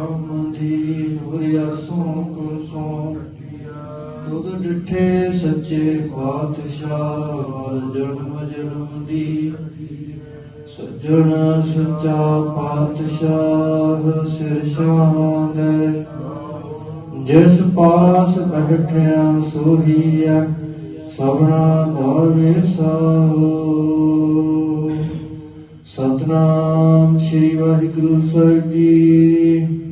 ਸੰਬੰਧੀ ਹੋਇਆ ਸੋਕ ਸੋ ਤੁਧ ਡਿਠੇ ਸੱਚੇ ਪਾਤਸ਼ਾਹ ਜਨਮ ਜਨਮ ਦੀ ਸੱਜਣ ਸੱਚਾ ਪਾਤਸ਼ਾਹ, ਸਿਰ ਸ਼ਾਂਦੇ ਜਿਸ ਪਾਸ ਬੈਠਿਆ ਸੋਹੀਐ ਸਭਨਾ ਦਾ ਵੇਸਾਹੋ ਸਤਨਾਮ ਸ੍ਰੀ ਵਾਹਿਗੁਰੂ ਸਾਹਿਬ ਜੀ।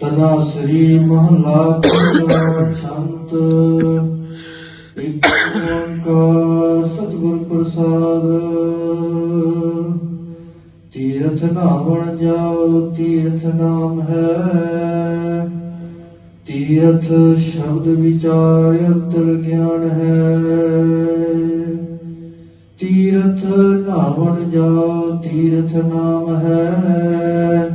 ਤਨਾ ਸ੍ਰੀ ਮਹਲਾ ਪਹਿਲਾ ਛੰਤ ਇੱਕ ਓੰਕਾਰ ਸਤਿਗੁਰ ਪ੍ਰਸਾਦ। ਤੀਰਥ ਨਾਵਣ ਜਾਓ, ਤੀਰਥ ਨਾਮ ਹੈ। ਤੀਰਥ ਸ਼ਬਦ ਵਿਚਾਰ ਅੰਤਰ ਗਿਆਨ ਹੈ। ਤੀਰਥ ਨਾਵਣ ਜਾਓ, ਤੀਰਥ ਨਾਮ ਹੈ।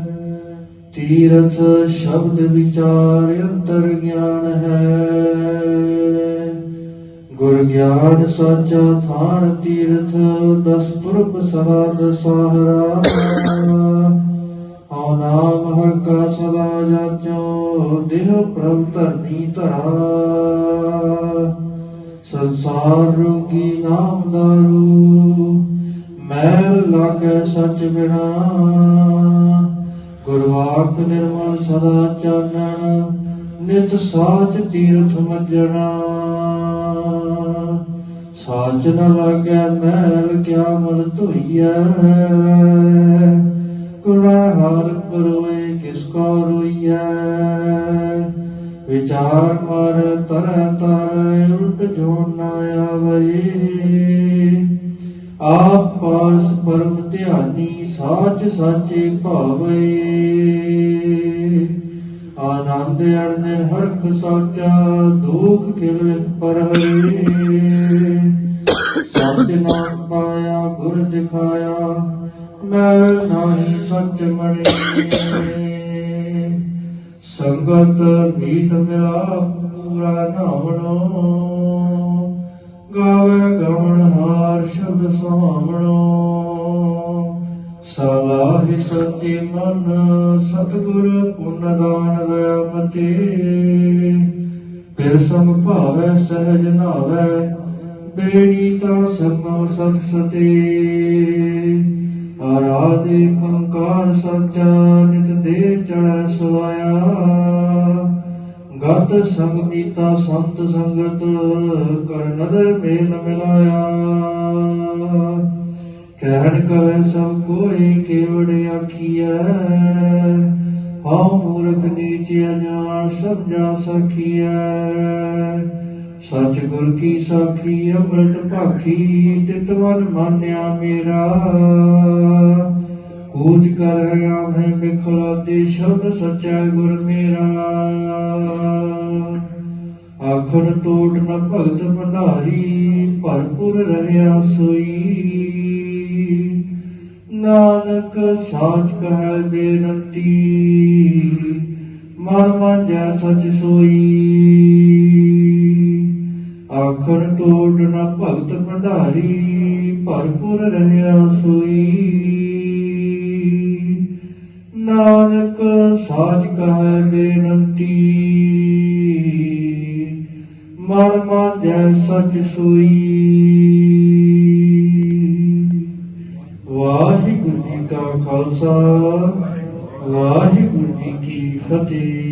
ਤੀਰਥ ਸ਼ਬਦ ਵਿਚਾਰ ਅੰਤਰ ਗਿਆਨ ਹੈ। ਗੁਰ ਗਿਆਨ ਸਾਚਾ ਥਾਨ ਤੀਰਥ, ਦਸ ਪੁਰਬ ਸਰਾਦ ਸਹਰਾ। ਹਉ ਨਾਮ ਹਰ ਕਾ ਸਦਾ ਜਾਚੋ, ਦੇਹ ਪ੍ਰਭ ਧਰਨੀ ਧਰਾ। ਸੰਸਾਰ ਰੋਗੀ ਨਾਮ ਦਾਰੂ, ਮੈਲ ਲਾਗੇ ਸੱਚ ਬਿਨਾ। ਗੁਰਵਾਕ ਨਿਰਮਲ ਸਦਾ ਚਾਨਣ, ਨਿਤ ਸਾਚ ਤੀਰਥ ਮੱਜਣਾ। ਸਾਚ ਨ ਲਾਗੇ ਮੈਲ ਕਿਆ ਮਲ ਧੋਈਐ। ਕੁੜਾ ਹਰ ਪਰੋਏ ਕਿਸ ਕੋ ਰੋਈਐ। ਵਿਚਾਰ ਮਰ ਤਰ ਤਰ ਉਲਟ ਜੋ ਨਾ ਆਵੇ। ਆਪ ਪਾਸ ਪਰਮ ਧਿਆਨੀ ਸਾਚ ਸਾਚੇ ਭਾਵੇ। ਆਨੰਦ ਅਰਨੇ ਹਰਖ ਸਾਚਾ, ਦੁਖ ਕਿਲ ਵਿਖ ਪਰ ਹਰੇ। ਸੱਚ ਨਾਮ ਪਾਇਆ, ਗੁਰ ਦਿਖਾਇਆ ਮੈਂ ਨਾਹੀ ਸੱਚ ਮਣੇ। ਸੰਗਤ ਮੀਤ ਮਿਲਾ, ਪੂਰਾ ਨਾਵਣੋ। ਗਾਵੇ ਗਵਣ ਹਾਰ ਸ਼ਬਦ ਸੁਹਾਵਣੋ ਸਲਾਹਿ ਸਚੇ ਮਨ ਪੁੰਨ ਫਿਰ ਸਮ ਭਾਵੈ ਸਹਿਜ ਨਾਵੈ ਬੇਨੀਤਾ ਤਾਂ ਸਤ ਸਤੇ। ਆਰਾਧੇ ਕੰਕਾਰ ਸੱਚਾ, ਨਿਤ ਦੇ ਚੜੈ ਸਵਾਇਆ। ਗਤ ਸੰਗ ਮੀਤਾ ਸੰਤ ਸੰਗਤ, ਕਰ ਨਦਰ ਮੇਲ ਮਿਲਾਇਆ। ਕਹਿਣ ਕਹੇ ਸਭ ਕੋਈ ਕੇਵੜ ਆਖੀਐ। ਹਉ ਮੂਰਖ ਨੀਚ ਅਜਾਣ ਸਮਝਾ ਸਖੀਐ। ਸਚ ਗੁਰ ਕੀ ਸਾਖੀ, ਅੰਮ੍ਰਿਤ ਭਾਖੀ ਤਿਤਵਨ ਮਾਨਿਆ ਮੇਰਾ। ਕੂਚ ਕਰ ਆਵੇਂ ਬਿਖਲਾ ਦੇ ਸ਼ਬਦ ਸਚੈ ਗੁਰ ਮੇਰਾ। ਆਖਣ ਤੋੜ ਨ ਭਗਤ ਭੰਡਾਰੀ, ਭਰਪੁਰ ਰਹਿਆ ਸੋਈ। ਨਾਨਕ ਸਾਚ ਕਹੈ ਬੇਨੰਤੀ ਜੈ ਸਚ ਸੋਈ। ਆਖਣ ਟੋਟ ਨਾ ਭਗਤ ਭੰਡਾਰੀ, ਭਰਪੁਰ ਰਹਿਆ ਸੋਈ। ਨਾਨਕ ਸਾਚ ਕਹੈ ਬੇਨੰਤੀ, ਮਨ ਮਨ ਜੈ ਸਚ ਸੋਈ। ਵਾਹਿਗੁਰੂ ਜੀ ਕਾ ਖਾਲਸਾ, ਵਾਹਿਗੁਰੂ ਜੀ ਕੀ ਫਤਿਹ।